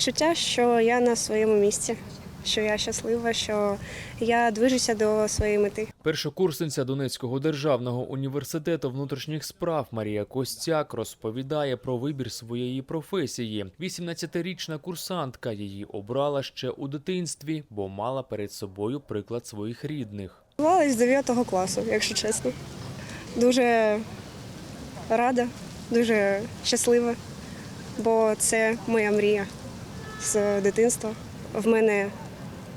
відчуття, що я на своєму місці, що я щаслива, що я движуся до своєї мети. Першокурсниця Донецького державного університету внутрішніх справ Марія Костяк розповідає про вибір своєї професії. 18-річна курсантка її обрала ще у дитинстві, бо мала перед собою приклад своїх рідних. З 9 класу, якщо чесно. Дуже рада, дуже щаслива, бо це моя мрія з дитинства. В мене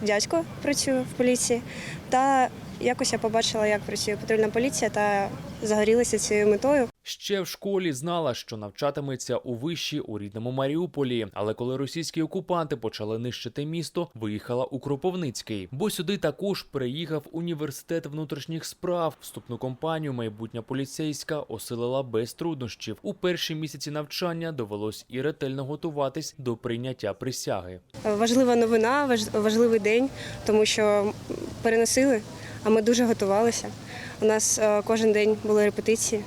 дядько працює в поліції, та якось я побачила, як працює патрульна поліція, та загорілася цією метою. Ще в школі знала, що навчатиметься у виші у рідному Маріуполі. Але коли російські окупанти почали нищити місто, виїхала у Кропивницький. Бо сюди також приїхав університет внутрішніх справ. Вступну кампанію майбутня поліцейська осилила без труднощів. У перші місяці навчання довелось і ретельно готуватись до прийняття присяги. Важлива новина, важ- важливий день, тому що переносили, а ми дуже готувалися. У нас е, кожен день були репетиції.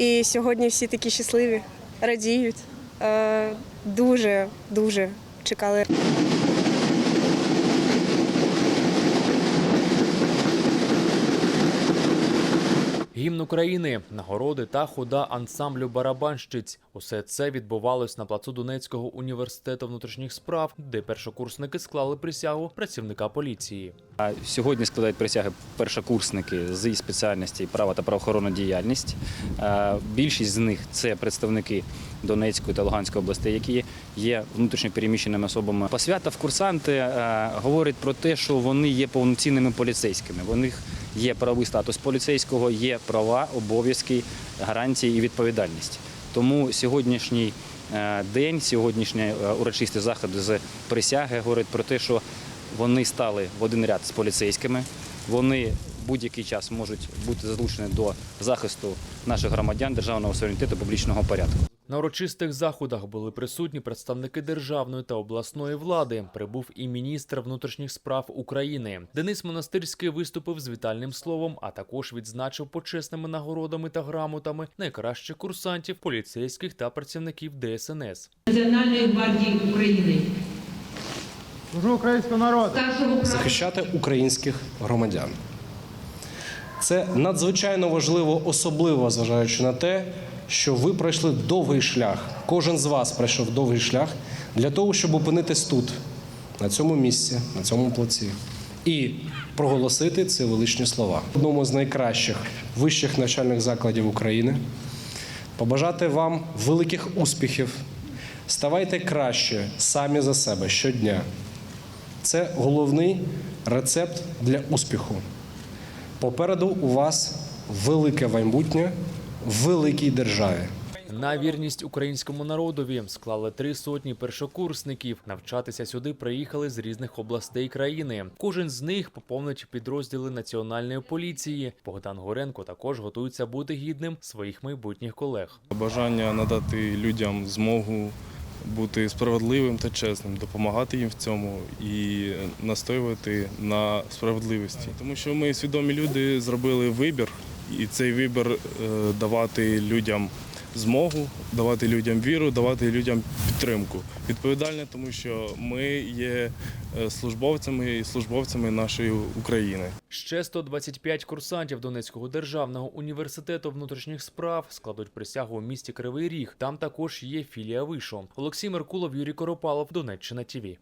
І сьогодні всі такі щасливі, радіють. Е, Дуже, дуже чекали. України, нагороди та хода ансамблю барабанщиць. Усе це відбувалось на плацу Донецького університету внутрішніх справ, де першокурсники склали присягу працівника поліції. А Сьогодні складають присяги першокурсники з спеціальності права та правоохоронна діяльність. Більшість з них це представники Донецької та Луганської областей, які є внутрішньо переміщеними особами. Посвята в курсанти говорить про те, що вони є повноцінними поліцейськими. Них є правовий статус поліцейського, є права, обов'язки, гарантії і відповідальність. Тому сьогоднішній е, день, сьогоднішні е, урочисті заходи з присяги говорять про те, що вони стали в один ряд з поліцейськими. Вони будь-який час можуть бути залучені до захисту наших громадян, державного суверенітету, публічного порядку. На урочистих заходах були присутні представники державної та обласної влади. Прибув і міністр внутрішніх справ України. Денис Монастирський виступив з вітальним словом, а також відзначив почесними нагородами та грамотами найкращих курсантів, поліцейських та працівників ДСНС. Національної гвардії України. Служу українському народу. Захищати українських громадян. Це надзвичайно важливо, особливо зважаючи на те, що ви пройшли довгий шлях. Кожен з вас пройшов довгий шлях для того, щоб опинитись тут, на цьому місці, на цьому плаці, і проголосити ці величні слова. Одному з найкращих вищих навчальних закладів України. Побажати вам великих успіхів. Ставайте краще самі за себе щодня. Це головний рецепт для успіху. Попереду у вас велике майбутнє в великій державі. На вірність українському народові склали три сотні першокурсників. Навчатися сюди приїхали з різних областей країни. Кожен з них поповнить підрозділи національної поліції. Богдан Горенко також готується бути гідним своїх майбутніх колег. Бажання надати людям змогу бути справедливим та чесним, допомагати їм в цьому і настоювати на справедливості. Тому що ми свідомі люди зробили вибір, і цей вибір е, давати людям змогу, давати людям віру, давати людям підтримку. Відповідальне, тому що ми є е, службовцями і службовцями нашої України. Ще 125 курсантів Донецького державного університету внутрішніх справ складуть присягу у місті Кривий Ріг. Там також є філія вишу. Олексій Меркулов, Юрій Коропалов, Донеччина ТІВІ.